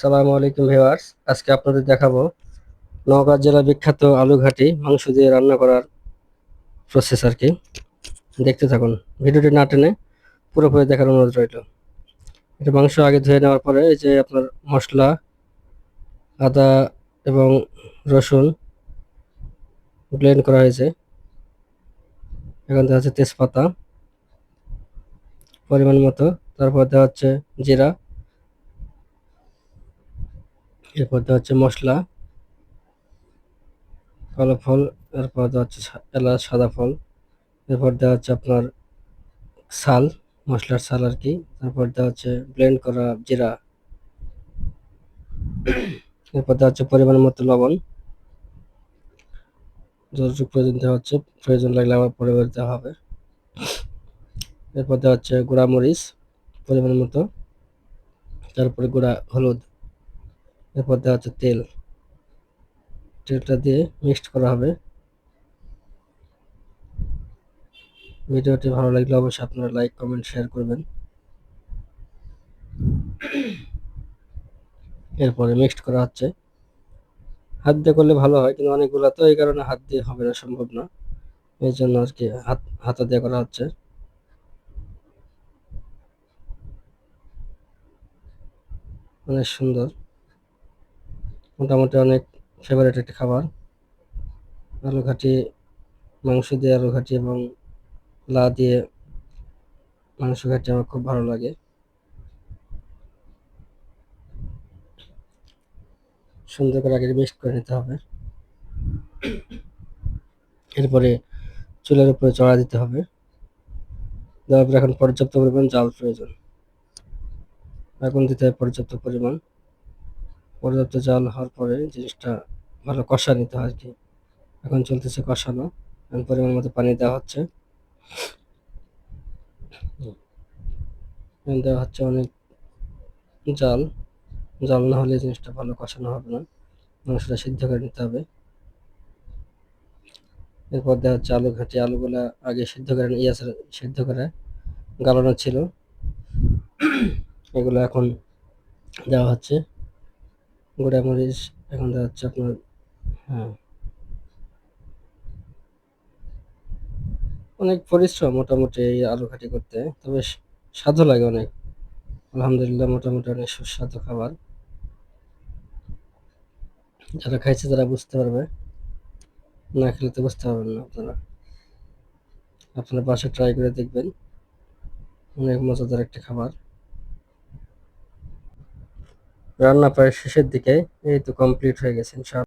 সালামু আলাইকুম ভিউয়ার্স, আজকে আপনাদের দেখাবো নওগাঁ জেলা বিখ্যাত আলু ঘাটি মাংস দিয়ে রান্না করার প্রসেস আর কি। দেখতে থাকুন, ভিডিওটি না টেনে পুরোপুরি দেখার অনুরোধ রইল। এটা মাংস আগে ধুয়ে নেওয়ার পরে এই যে আপনার মশলা, আদা এবং রসুন ব্লেন্ড করা হয়েছে। এখন দেওয়া হচ্ছে তেজপাতা পরিমাণ মতো, তারপর দেওয়া হচ্ছে জিরা। এরপর দেওয়া হচ্ছে মশলা, কালো ফল, এরপর দেওয়া হচ্ছে এলাচ, সাদা ফল, এরপর দেওয়া হচ্ছে আপনার সাল, মশলার সাল আর কি, তারপর দেওয়া হচ্ছে ব্লেন্ড করা জিরা, এরপর দেওয়া হচ্ছে পরিমাণ মতো লবণ, যতটুকু প্রয়োজন দেওয়া হচ্ছে প্রয়োজন লাগলে আবার পরে দেওয়া হবে। এরপর দেওয়া হচ্ছে গুঁড়া মরিচ, পরিমাণ মতো, তারপরে গুঁড়া হলুদ এরপর দেওয়া হচ্ছে তেল। তেলটা দিয়ে মিক্সড করা হবে। ভিডিওটি ভালো লাগলে অবশ্যই আপনারা লাইক কমেন্ট শেয়ার করবেন। এরপরে মিক্সড করা হচ্ছে। হাত দিয়ে করলে ভালো হয়, কিন্তু অনেকগুলো তো এই কারণে হাত দিয়ে হবে না, সম্ভব না। এই জন্য আর কি হাত, হাতা দিয়ে করা হচ্ছে। অনেক সুন্দর। মোটামুটি অনেক ফেভারিট একটি খাবার। আলু ঘাটি মাংস দিয়ে আলু ঘাটি এবং লা দিয়ে মাংস ঘাটি আমার খুব ভালো লাগে। সুন্দর করে আগে মিক্স করে নিতে হবে। এরপরে চুলের উপরে চড়া দিতে হবে। দেওয়ার পরে এখন পর্যাপ্ত পরিমাণ জাল প্রয়োজন। এখন দিতে হবে পর্যাপ্ত পরিমাণ। পর্যাপ্ত জাল হওয়ার পরে জিনিসটা ভালো কষা নিতে হয় কি। এখন চলতেছে কষানো পরিমাণ মতো পানি দেওয়া হচ্ছে। দেওয়া হচ্ছে অনেক জাল। জাল না হলে জিনিসটা ভালো কষানো হবে না, মাংসটা সিদ্ধ করে নিতে হবে। এরপর দেওয়া হচ্ছে আলু ঘাটি আলুগুলো আগে সিদ্ধ করে ইয়ে সিদ্ধ করে গালানো ছিল। এগুলো এখন দেওয়া হচ্ছে। গোড়ামরিচ এখন দেওয়া হচ্ছে আপনার হ্যাঁ। অনেক পরিশ্রম মোটামুটি এই আলু ঘাটি করতে, তবে স্বাদও লাগে অনেক। আলহামদুলিল্লাহ মোটামুটি অনেক সুস্বাদু খাবার। যারা খাইছে তারা বুঝতে পারবে। না খেলে তো বুঝতে পারবেন না আপনারা। আপনারা বাসা ট্রাই করে দেখবেন। অনেক মজাদার একটি খাবার। রান্না প্রায় শেষের দিকে এই তো কমপ্লিট হয়ে গেছে